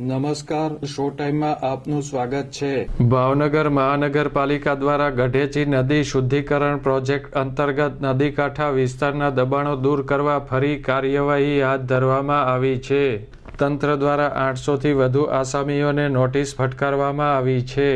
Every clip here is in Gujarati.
નમસ્કાર શો ટાઈમમાં આપનું સ્વાગત છે. ભાવનગર મહાનગરપાલિકા દ્વારા ગઢેચી નદી શુદ્ધિકરણ પ્રોજેક્ટ અંતર્ગત નદી કાંઠા વિસ્તારના દબાણો દૂર કરવા ફરી કાર્યવાહી હાથ ધરવામાં આવી છે. તંત્ર દ્વારા આઠસોથી વધુ આસામીઓને નોટિસ ફટકારવામાં આવી છે.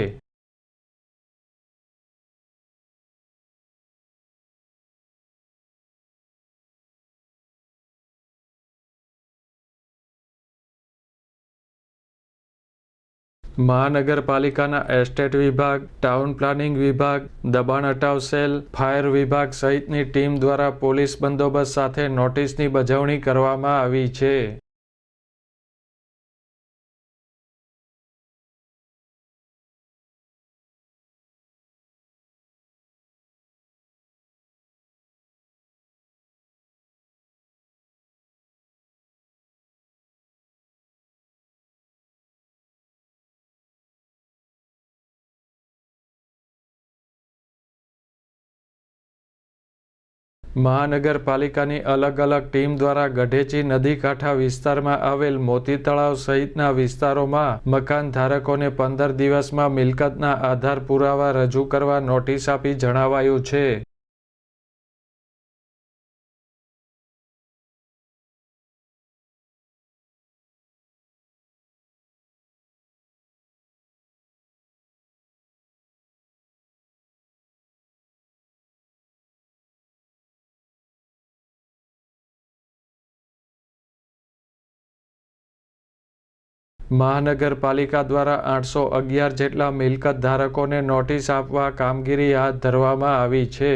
મહાનગરપાલિકાના એસ્ટેટ વિભાગ, ટાઉન પ્લાનિંગ વિભાગ, દબાણ હટાવ સેલ, ફાયર વિભાગ સહિતની ટીમ દ્વારા પોલીસ બંદોબસ્ત સાથે નોટિસની બજવણી કરવામાં આવી છે. મહાનગરપાલિકાની અલગ અલગ ટીમ દ્વારા ગઢેચી નદી કાંઠા વિસ્તારમાં આવેલ મોતી તળાવ સહિતના વિસ્તારોમાં મકાન ધારકોને પંદર દિવસમાં મિલકતના આધાર પુરાવા રજૂ કરવા નોટિસ આપી જણાવાયું છે. મહાનગરપાલિકા દ્વારા આઠસો અગિયાર જેટલા મિલકત ધારકોને નોટિસ આપવા કામગીરી હાથ ધરવામાં આવી છે.